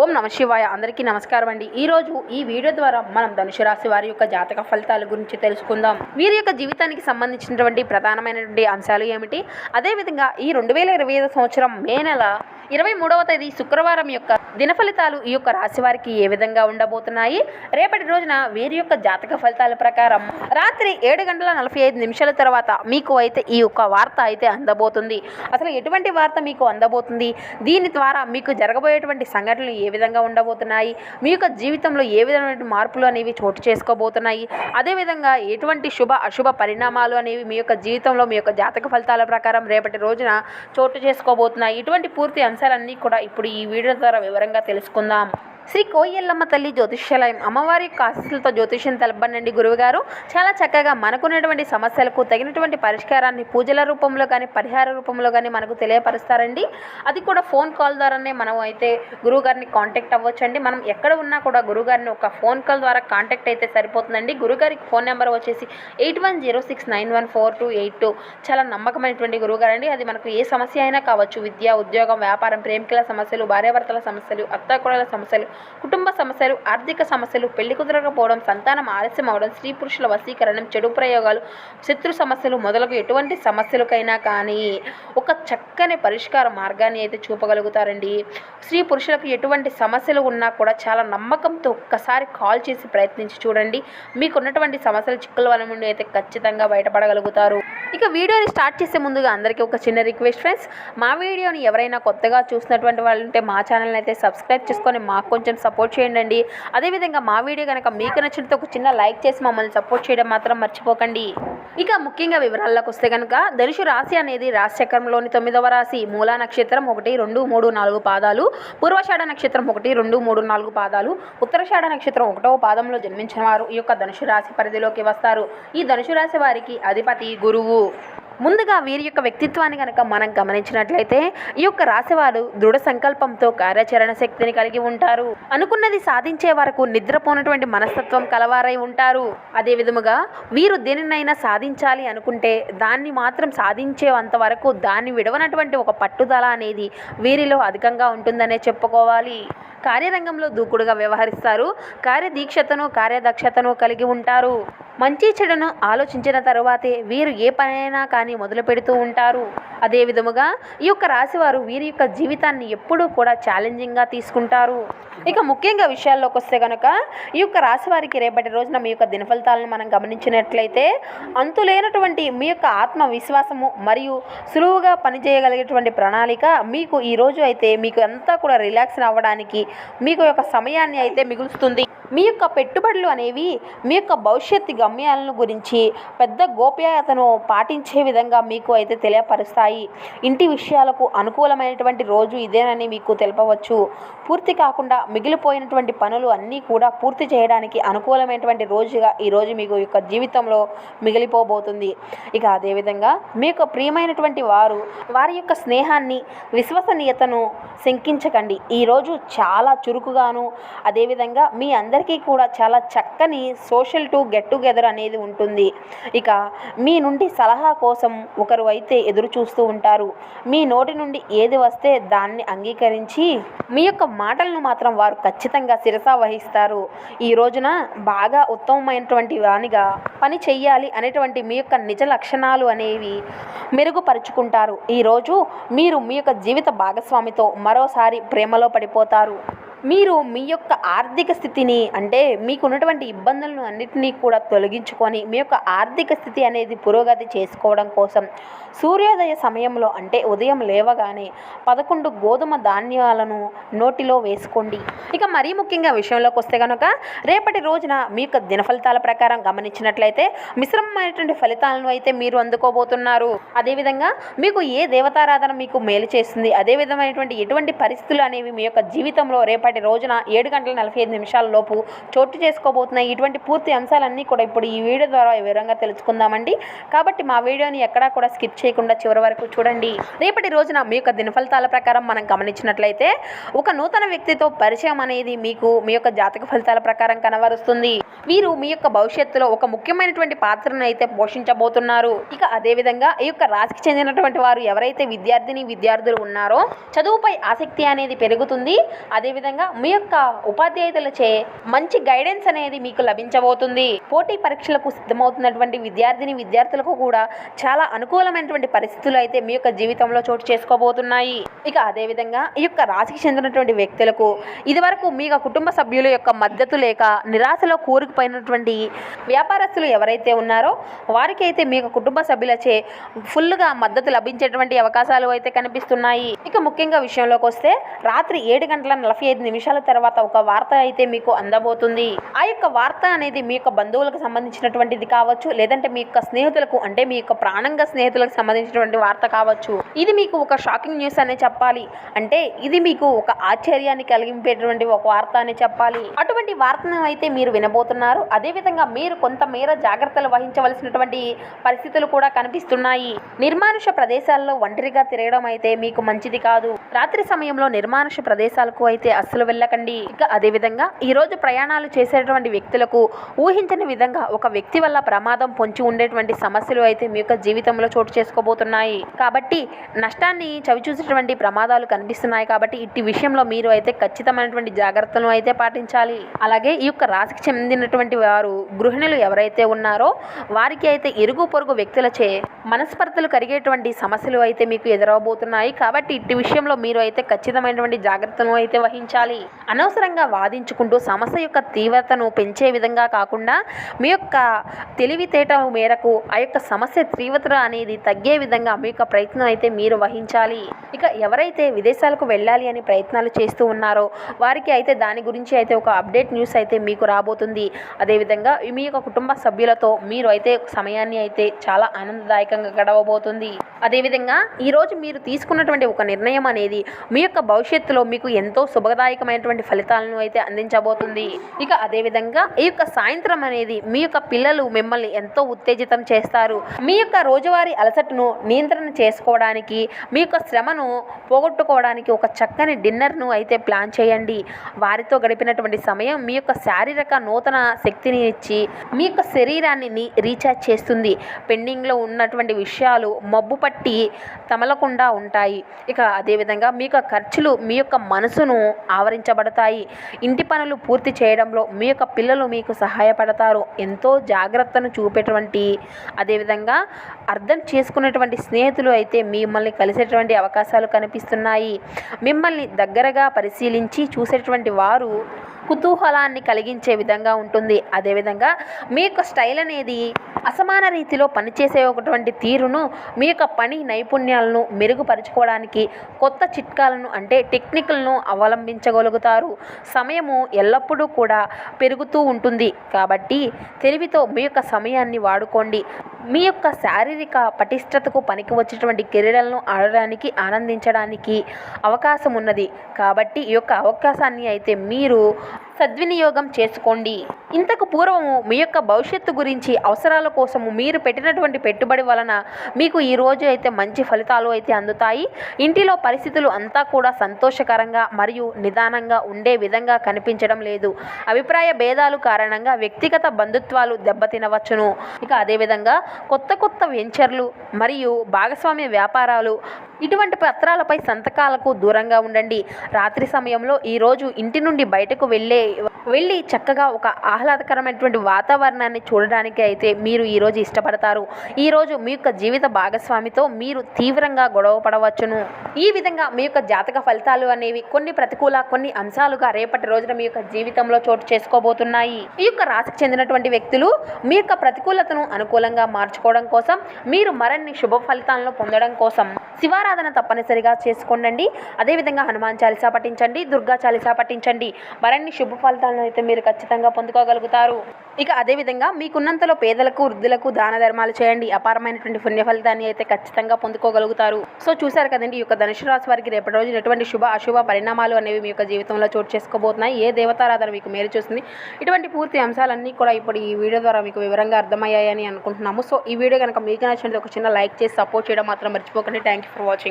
ఓం నమ శివాయ. అందరికీ నమస్కారం అండి. ఈరోజు ఈ వీడియో ద్వారా మనం ధనుసు రాశి వారి యొక్క జాతక ఫలితాల గురించి తెలుసుకుందాం. వీరి యొక్క జీవితానికి సంబంధించినటువంటి ప్రధానమైనటువంటి అంశాలు ఏమిటి? అదేవిధంగా ఈ రెండు వేల ఇరవై ఐదు సంవత్సరం మే నెల ఇరవై మూడవ తేదీ శుక్రవారం యొక్క దిన ఫలితాలు ఈ యొక్క రాశి వారికి ఏ విధంగా ఉండబోతున్నాయి? రేపటి రోజున వీరి యొక్క జాతక ఫలితాల ప్రకారం రాత్రి ఏడు గంటల నలభై ఐదు నిమిషాల తర్వాత మీకు అయితే ఈ యొక్క వార్త అయితే అందబోతుంది. అసలు ఎటువంటి వార్త మీకు అందబోతుంది? దీని ద్వారా మీకు జరగబోయేటువంటి సంఘటనలు ఏ విధంగా ఉండబోతున్నాయి? మీ యొక్క జీవితంలో ఏ విధమైన మార్పులు అనేవి చోటు చేసుకోబోతున్నాయి? అదేవిధంగా ఎటువంటి శుభ అశుభ పరిణామాలు అనేవి మీ యొక్క జీవితంలో మీ యొక్క జాతక ఫలితాల ప్రకారం రేపటి రోజున చోటు చేసుకోబోతున్నాయి? ఇటువంటి పూర్తి అంశాలన్నీ కూడా ఇప్పుడు ఈ వీడియో ద్వారా వివరంగా తెలుసుకుందాం. శ్రీ కోయల్లమ్మ తల్లి జ్యోతిష్యాలయం అమ్మవారి యొక్క ఆశీస్సులతో జ్యోతిష్యం తెలపండి గురువుగారు. చాలా చక్కగా మనకున్నటువంటి సమస్యలకు తగినటువంటి పరిష్కారాన్ని పూజల రూపంలో కానీ పరిహార రూపంలో కానీ మనకు తెలియపరుస్తారండి. అది కూడా ఫోన్ కాల్ ద్వారానే మనం అయితే గురువుగారిని కాంటాక్ట్ అవ్వచ్చండి. మనం ఎక్కడ ఉన్నా కూడా గురువుగారిని ఒక ఫోన్ కాల్ ద్వారా కాంటాక్ట్ అయితే సరిపోతుందండి. గురుగారికి ఫోన్ నెంబర్ వచ్చేసి eight one zero six nine one four two eight two. చాలా నమ్మకమైనటువంటి గురువుగారు అండి అది మనకు ఏ సమస్య అయినా కావచ్చు విద్య ఉద్యోగం వ్యాపారం ప్రేమికుల సమస్యలు భార్యాభర్తల సమస్యలు అత్తాకూడల సమస్యలు కుటుంబ సమస్యలు ఆర్థిక సమస్యలు పెళ్ళి కుదరకపోవడం సంతానం ఆలస్యం అవడం స్త్రీ పురుషుల వశీకరణం చెడు ప్రయోగాలు శత్రు సమస్యలు మొదలగు ఎటువంటి సమస్యలకైనా కానీ ఒక చక్కని పరిష్కార మార్గాన్ని అయితే చూపగలుగుతారండి. స్త్రీ పురుషులకు ఎటువంటి సమస్యలు ఉన్నా కూడా చాలా నమ్మకంతో ఒక్కసారి కాల్ చేసి ప్రయత్నించి చూడండి. మీకున్నటువంటి సమస్యలు చిక్కుల వల్ల నుండి అయితే ఖచ్చితంగా బయటపడగలుగుతారు. ఇక వీడియోని స్టార్ట్ చేసే ముందుగా అందరికీ ఒక చిన్న రిక్వెస్ట్ ఫ్రెండ్స్ మా వీడియోని ఎవరైనా కొత్తగా చూసినటువంటి వాళ్ళు ఉంటే మా ఛానల్ని అయితే సబ్స్క్రైబ్ చేసుకొని మాకు కొంచెం సపోర్ట్ చేయండి అదేవిధంగా మా వీడియో కనుక మీకు నచ్చినట్టు ఒక చిన్న లైక్ చేసి మమ్మల్ని సపోర్ట్ చేయడం మాత్రం మర్చిపోకండి. ఇక ముఖ్యంగా వివరాల్లోకి వస్తే కనుక ధనుషు రాశి అనేది రాశి చక్రంలోని తొమ్మిదవ రాశి మూలా నక్షత్రం ఒకటి రెండు మూడు నాలుగు పాదాలు పూర్వషాఢ నక్షత్రం ఒకటి రెండు మూడు నాలుగు పాదాలు ఉత్తరషాఢ నక్షత్రం ఒకటవ పాదంలో జన్మించిన వారు ఈ యొక్క ధనుషు రాశి పరిధిలోకి వస్తారు. ఈ ధనుషు రాశి వారికి అధిపతి గురువు. ముందుగా వీరి యొక్క వ్యక్తిత్వాన్ని కనుక మనం గమనించినట్లయితే ఈ యొక్క రాశివారు దృఢ సంకల్పంతో కార్యాచరణ శక్తిని కలిగి ఉంటారు. అనుకున్నది సాధించే వరకు నిద్రపోనటువంటి మనస్తత్వం కలవారై ఉంటారు. అదే విధముగా వీరు దేనినైనా సాధించాలి అనుకుంటే దాన్ని మాత్రం సాధించేంత వరకు దాన్ని విడవనటువంటి ఒక పట్టుదల అనేది వీరిలో అధికంగా ఉంటుందనే చెప్పుకోవాలి. కార్యరంగంలో దూకుడుగా వ్యవహరిస్తారు. కార్యదీక్షతను కార్యదక్షతను కలిగి ఉంటారు. మంచి చెడును ఆలోచించిన తరువాతే వీరు ఏ పనైనా కానీ మొదలు పెడుతూ ఉంటారు. అదే విధముగా ఈ యొక్క రాశివారు వీరి యొక్క జీవితాన్ని ఎప్పుడూ కూడా ఛాలెంజింగ్గా తీసుకుంటారు. ఇక ముఖ్యంగా విషయాల్లోకి వస్తే కనుక ఈ యొక్క రాశి వారికి రేపటి రోజున మీ యొక్క దినఫలితాలను మనం గమనించినట్లయితే అంతులేనటువంటి మీ యొక్క ఆత్మవిశ్వాసము మరియు సులువుగా పనిచేయగలిగేటువంటి ప్రణాళిక మీకు ఈ రోజు అయితే మీకు అంతా కూడా రిలాక్స్ అవ్వడానికి మీకు యొక్క సమయాన్ని అయితే మిగులుస్తుంది. మీ యొక్క పెట్టుబడులు అనేవి మీ యొక్క భవిష్యత్తు గమ్యాలను గురించి పెద్ద గోప్యతను పాటించే విధంగా మీకు అయితే తెలియపరుస్తాయి. ఇంటి విషయాలకు అనుకూలమైనటువంటి రోజు ఇదేనని మీకు తెలపవచ్చు. పూర్తి కాకుండా మిగిలిపోయినటువంటి పనులు అన్నీ కూడా పూర్తి చేయడానికి అనుకూలమైనటువంటి రోజుగా ఈరోజు మీకు యొక్క జీవితంలో మిగిలిపోబోతుంది. ఇక అదేవిధంగా మీ యొక్క ప్రియమైనటువంటి వారు వారి యొక్క స్నేహాన్ని విశ్వసనీయతను శంకించకండి. ఈరోజు చాలా చురుకుగాను అదేవిధంగా మీ అందరి అందరికీ కూడా చాలా చక్కని సోషల్ టు గెట్ టుగెదర్ అనేది ఉంటుంది. ఇక మీ నుండి సలహా కోసం ఒకరు అయితే ఎదురు చూస్తూ ఉంటారు. మీ నోటి నుండి ఏది వస్తే దాన్ని అంగీకరించి మీ యొక్క మాటలను మాత్రం వారు ఖచ్చితంగా శిరస వహిస్తారు. ఈ రోజున బాగా ఉత్తమమైనటువంటి వానిగా పని చెయ్యాలి అనేటువంటి మీ యొక్క నిజ లక్షణాలు అనేవి మెరుగుపరుచుకుంటారు. ఈరోజు మీరు మీ యొక్క జీవిత భాగస్వామితో మరోసారి ప్రేమలో పడిపోతారు. మీరు మీ యొక్క ఆర్థిక స్థితిని అంటే మీకున్నటువంటి ఇబ్బందులను అన్నిటినీ కూడా తొలగించుకొని మీ యొక్క ఆర్థిక స్థితి అనేది పురోగతి చేసుకోవడం కోసం సూర్యోదయ సమయంలో అంటే ఉదయం లేవగానే పదకొండు గోధుమ ధాన్యాలను నోటిలో వేసుకోండి. ఇక మరీ ముఖ్యంగా విషయంలోకి వస్తే కనుక రేపటి రోజున మీ యొక్క దినఫలితాల ప్రకారం గమనించినట్లయితే మిశ్రమమైనటువంటి ఫలితాలను అయితే మీరు అందుకోబోతున్నారు. అదేవిధంగా మీకు ఏ దేవతారాధన మీకు మేలు చేస్తుంది? అదే విధమైనటువంటి ఎటువంటి పరిస్థితులు అనేవి మీ యొక్క జీవితంలో రేపటి రోజున ఏడు గంటల నలభై ఐదు నిమిషాల లోపు చోటు చేసుకోబోతున్నాయి ఇటువంటి పూర్తి అంశాలన్నీ కూడా ఇప్పుడు ఈ వీడియో ద్వారా వివరంగా తెలుసుకుందామండి. కాబట్టి మా వీడియోని ఎక్కడా కూడా స్కిప్ చేయకుండా చివరి వరకు చూడండి. రేపటి రోజున మీ యొక్క దినఫలితాల ప్రకారం మనం గమనించినట్లయితే ఒక నూతన వ్యక్తితో పరిచయం అనేది మీకు మీ యొక్క జాతక ఫలితాల ప్రకారం కనబరుస్తుంది. వీరు మీ యొక్క భవిష్యత్తులో ఒక ముఖ్యమైనటువంటి పాత్రను అయితే పోషించబోతున్నారు. ఇక అదేవిధంగా ఈ యొక్క రాశికి చెందినటువంటి వారు ఎవరైతే విద్యార్థిని విద్యార్థులు ఉన్నారో చదువుపై ఆసక్తి అనేది పెరుగుతుంది. అదేవిధంగా ద్వారా మీ యొక్క ఉపాధ్యాయులచే మంచి గైడెన్స్ అనేది మీకు లభించబోతుంది. పోటీ పరీక్షలకు సిద్ధమవుతున్నటువంటి విద్యార్థిని విద్యార్థులకు కూడా చాలా అనుకూలమైనటువంటి పరిస్థితులు అయితే మీ యొక్క జీవితంలో చోటు చేసుకోబోతున్నాయి. ఇక అదేవిధంగా ఈ యొక్క రాశికి చెందినటువంటి వ్యక్తులకు ఇదివరకు మీ కుటుంబ సభ్యుల యొక్క మద్దతు లేక నిరాశలో కూరుకుపోయినటువంటి వ్యాపారస్తులు ఎవరైతే ఉన్నారో వారికి అయితే మీ కుటుంబ సభ్యులచే ఫుల్గా మద్దతు లభించేటువంటి అవకాశాలు అయితే కనిపిస్తున్నాయి. ఇక ముఖ్యంగా విషయంలోకి వస్తే రాత్రి ఏడు గంటల నలభై ఐదు నిమిషాల తర్వాత ఒక వార్త అయితే మీకు అందబోతుంది. ఆ యొక్క వార్త అనేది మీ యొక్క బంధువులకు సంబంధించినటువంటిది కావచ్చు లేదంటే మీ యొక్క స్నేహితులకు అంటే మీ యొక్క ప్రాణంగా స్నేహితులకు సంబంధించినటువంటి వార్త కావచ్చు. ఇది మీకు ఒక షాకింగ్ న్యూస్ అనే చెప్పాలి. అంటే ఇది మీకు ఒక ఆశ్చర్యాన్ని కలిగింపేటువంటి ఒక వార్త అని చెప్పాలి. అటువంటి వార్తను అయితే మీరు వినబోతున్నారు. అదేవిధంగా మీరు కొంతమేర జాగ్రత్తలు వహించవలసినటువంటి పరిస్థితులు కూడా కనిపిస్తున్నాయి. నిర్మానుష ప్రదేశాల్లో ఒంటరిగా తిరగడం అయితే మీకు మంచిది కాదు. రాత్రి సమయంలో నిర్మానుష ప్రదేశాలకు అయితే అసలు అస్సలు వెళ్ళకండి. ఇక అదేవిధంగా ఈరోజు ప్రయాణాలు చేసేటువంటి వ్యక్తులకు ఊహించని విధంగా ఒక వ్యక్తి వల్ల ప్రమాదం పొంచి ఉండేటువంటి సమస్యలు అయితే మీ యొక్క జీవితంలో చోటు చేసుకోబోతున్నాయి. కాబట్టి నష్టాన్ని చవిచూసేటువంటి ప్రమాదాలు కనిపిస్తున్నాయి కాబట్టి ఇట్టి విషయంలో మీరు అయితే ఖచ్చితమైనటువంటి జాగ్రత్తలను అయితే పాటించాలి. అలాగే ఈ యొక్క రాశికి చెందినటువంటి వారు గృహిణులు ఎవరైతే ఉన్నారో వారికి అయితే ఇరుగు పొరుగు వ్యక్తులచే మనస్పర్ధలు కరిగేటువంటి సమస్యలు అయితే మీకు ఎదురవబోతున్నాయి. కాబట్టి ఇట్టి విషయంలో మీరు అయితే ఖచ్చితమైనటువంటి జాగ్రత్తలను అయితే వహించాలి. అనవసరంగా వాదించుకుంటూ సమస్య యొక్క తీవ్రతను పెంచే విధంగా కాకుండా మీ యొక్క తెలివితేట మేరకు ఆ యొక్క సమస్య తీవ్రత అనేది తగ్గే విధంగా మీ యొక్క ప్రయత్నం అయితే మీరు వహించాలి. ఇక ఎవరైతే విదేశాలకు వెళ్ళాలి అని ప్రయత్నాలు చేస్తూ ఉన్నారో వారికి అయితే దాని గురించి అయితే ఒక అప్డేట్ న్యూస్ అయితే మీకు రాబోతుంది. అదేవిధంగా మీ యొక్క కుటుంబ సభ్యులతో మీరు అయితే సమయాన్ని అయితే చాలా ఆనందదాయకంగా గడవబోతుంది. అదేవిధంగా ఈరోజు మీరు తీసుకున్నటువంటి ఒక నిర్ణయం అనేది మీ యొక్క భవిష్యత్తులో మీకు ఎంతో లాభదాయకమైనటువంటి ఫలితాలను అయితే అందించబోతుంది. ఇక అదేవిధంగా ఈ యొక్క సాయంత్రం అనేది మీ యొక్క పిల్లలు మిమ్మల్ని ఎంతో ఉత్తేజితం చేస్తారు. మీ యొక్క రోజువారీ అలసటను నియంత్రణ చేసుకోవడానికి మీ యొక్క శ్రమను పోగొట్టుకోవడానికి ఒక చక్కని డిన్నర్ను అయితే ప్లాన్ చేయండి. వారితో గడిపినటువంటి సమయం మీ యొక్క శారీరక నూతన శక్తిని ఇచ్చి మీ యొక్క శరీరాన్ని రీఛార్జ్ చేస్తుంది. పెండింగ్లో ఉన్నటువంటి విషయాలు మబ్బు పట్టి తమలకుండా ఉంటాయి. ఇక అదేవిధంగా మీ యొక్క ఖర్చులు మీ యొక్క మనసును ఆ ఆవరించబడతాయి. ఇంటి పనులు పూర్తి చేయడంలో మీ యొక్క పిల్లలు మీకు సహాయపడతారు. ఎంతో జాగ్రత్తను చూపేటువంటి అదేవిధంగా అర్థం చేసుకునేటువంటి స్నేహితులు అయితే మిమ్మల్ని కలిసేటువంటి అవకాశాలు కనిపిస్తున్నాయి. మిమ్మల్ని దగ్గరగా పరిశీలించి చూసేటువంటి వారు కుతూహలాన్ని కలిగించే విధంగా ఉంటుంది. అదేవిధంగా మీ యొక్క స్టైల్ అనేది అసమాన రీతిలో పనిచేసే ఒకటువంటి తీరును మీ యొక్క పని నైపుణ్యాలను మెరుగుపరుచుకోవడానికి కొత్త చిట్కాలను అంటే టెక్నిక్లను అవలంబించగలుగుతారు. సమయము ఎల్లప్పుడూ కూడా పెరుగుతూ ఉంటుంది. కాబట్టి తెలివితో మీ యొక్క సమయాన్ని వాడుకోండి. మీ యొక్క శారీరక పటిష్టతకు పనికి వచ్చేటువంటి క్రీడలను ఆడడానికి ఆనందించడానికి అవకాశం ఉన్నది కాబట్టి ఈ యొక్క అవకాశాన్ని అయితే మీరు సద్వినియోగం చేసుకోండి. ఇంతకు పూర్వము మీ యొక్క భవిష్యత్తు గురించి అవసరాల కోసము మీరు పెట్టినటువంటి పెట్టుబడి వలన మీకు ఈ రోజు అయితే మంచి ఫలితాలు అయితే అందుతాయి. ఇంటిలో పరిస్థితులు అంతా కూడా సంతోషకరంగా మరియు నిదానంగా ఉండే విధంగా కనిపించడం లేదు. అభిప్రాయ భేదాలు కారణంగా వ్యక్తిగత బంధుత్వాలు దెబ్బతినవచ్చును. ఇక అదేవిధంగా కొత్త కొత్త వెంచర్లు మరియు భాగస్వామ్య వ్యాపారాలు ఇటువంటి పత్రాలపై సంతకాలకు దూరంగా ఉండండి. రాత్రి సమయంలో ఈరోజు ఇంటి నుండి బయటకు వెళ్ళే వెళ్ళి చక్కగా ఒక ఆహ్లాదకరమైనటువంటి వాతావరణాన్ని చూడడానికి అయితే మీరు ఈరోజు ఇష్టపడతారు. ఈరోజు మీ యొక్క జీవిత భాగస్వామితో మీరు తీవ్రంగా గొడవ పడవచ్చును. ఈ విధంగా మీ యొక్క జాతక ఫలితాలు అనేవి కొన్ని ప్రతికూల కొన్ని అంశాలుగా రేపటి రోజున మీ యొక్క జీవితంలో చోటు చేసుకోబోతున్నాయి. ఈ యొక్క రాశికి చెందినటువంటి వ్యక్తులు మీ యొక్క ప్రతికూలతను అనుకూలంగా మార్చుకోవడం కోసం మీరు మరిన్ని శుభ ఫలితాలను పొందడం కోసం శివారాధన తప్పనిసరిగా చేసుకోండి అదేవిధంగా హనుమాన్ చాలీసా పఠించండి దుర్గా చాలీసా పఠించండి. మరిన్ని శుభ ఫలితాలను అయితే మీరు ఖచ్చితంగా పొందుకోగలుగుతారు ఇక అదేవిధంగా మీకున్నంతలో పేదలకు వృద్ధులకు దాన ధర్మాలు చేయండి. అపారమైనటువంటి పుణ్య ఫలితాన్ని అయితే ఖచ్చితంగా పొందుకోగలుగుతారు. సో చూశారు కదండి ఈ యొక్క ధనుసు రాశి వారికి రేపటి రోజు ఎటువంటి శుభ అశుభ పరిణామాలు అనేవి మీ యొక్క జీవితంలో చోటు చేసుకోబోతున్నాయి. ఏ దేవతారాధన మీకు మేలు చూస్తుంది? ఇటువంటి పూర్తి అంశాలన్నీ కూడా ఇప్పుడు ఈ వీడియో ద్వారా మీకు వివరంగా అర్థమయ్యాయని అనుకుంటున్నాము. సో ఈ వీడియో కనుక మీకు నచ్చినట్లయితే ఒక చిన్న లైక్ చేసి సపోర్ట్ చేయడం మాత్రం మర్చిపోకండి. Thank you for watching